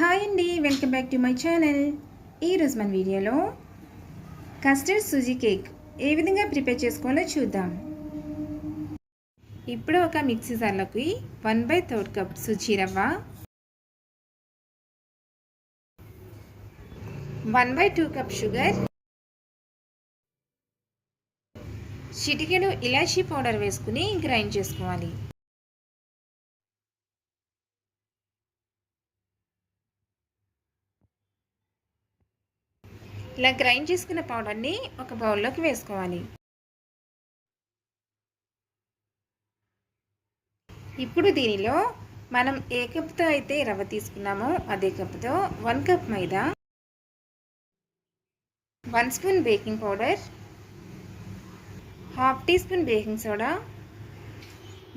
Hi అండి welcome back to my channel. ఈరోజు మన వీడియోలో కస్టర్డ్ సూజీ కేక్ ఏ విధంగా ప్రిపేర్ చేసుకోవాలో చూద్దాం. ఇప్పుడు ఒక మిక్సీ జార్లోకి one by third cup Suji రవ్వ one by two cup sugar చిటికెడు ఇలాచీ పౌడర్ వేసుకుని గ్రైండ్ చేసుకోవాలి. ఇలా గ్రైండ్ చేసుకున్న పౌడర్ని ఒక బౌల్లోకి వేసుకోవాలి. ఇప్పుడు దీనిలో మనం ఏ కప్తో అయితే రవ్వ తీసుకున్నామో అదే కప్తో one cup maida one spoon baking powder half teaspoon baking soda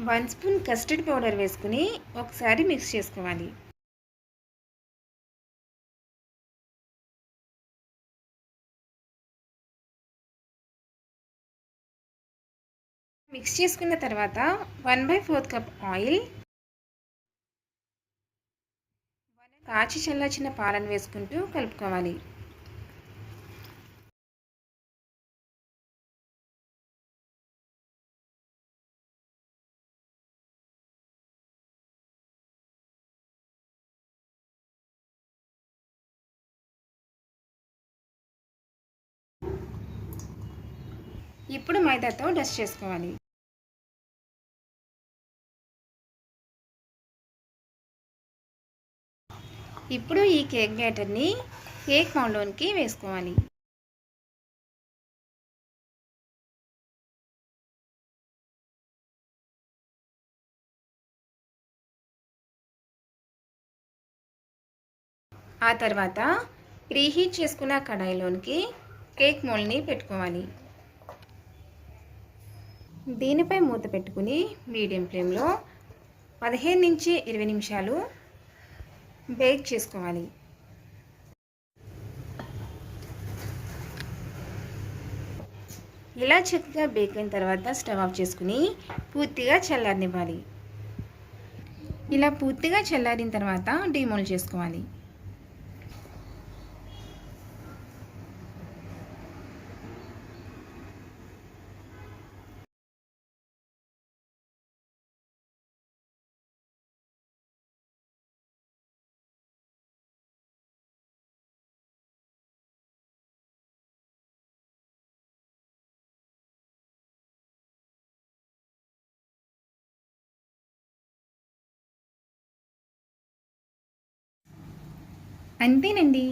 one spoon custard powder వేసుకుని ఒకసారి మిక్స్ చేసుకోవాలి. మిక్స్ చేసుకున్న తర్వాత one by fourth cup oil కాచి చల్లార్చిన పాలను వేసుకుంటూ కలుపుకోవాలి. ఇప్పుడు మైదాతో డస్ట్ చేసుకోవాలి. ఇప్పుడు ఈ కేక్ బ్యాటర్ని కేక్ మౌండ్లోనికి వేసుకోవాలి. ఆ తర్వాత ప్రీహీట్ చేసుకున్న కడాయిలోనికి కేక్ మోల్ని పెట్టుకోవాలి. దీనిపై మూత పెట్టుకుని మీడియం ఫ్లేమ్లో పదిహేను నుంచి ఇరవై నిమిషాలు బేక్ చేసుకోవాలి. ఇలా చక్కగా బేక్ అయిన తర్వాత స్టవ్ ఆఫ్ చేసుకుని పూర్తిగా చల్లారనివ్వాలి. ఇలా పూర్తిగా చల్లారిన తర్వాత డీమోల్ చేసుకోవాలి. అంతేనండి.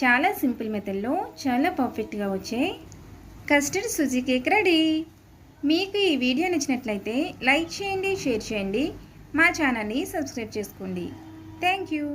చాలా సింపుల్ మెథడ్లో చాలా పర్ఫెక్ట్గా వచ్చే కస్టర్డ్ సుజీ కేక్ రెడీ. మీకు ఈ వీడియో నచ్చినట్లయితే లైక్ చేయండి షేర్ చేయండి. మా ఛానల్ని సబ్స్క్రైబ్ చేసుకోండి. Thank you.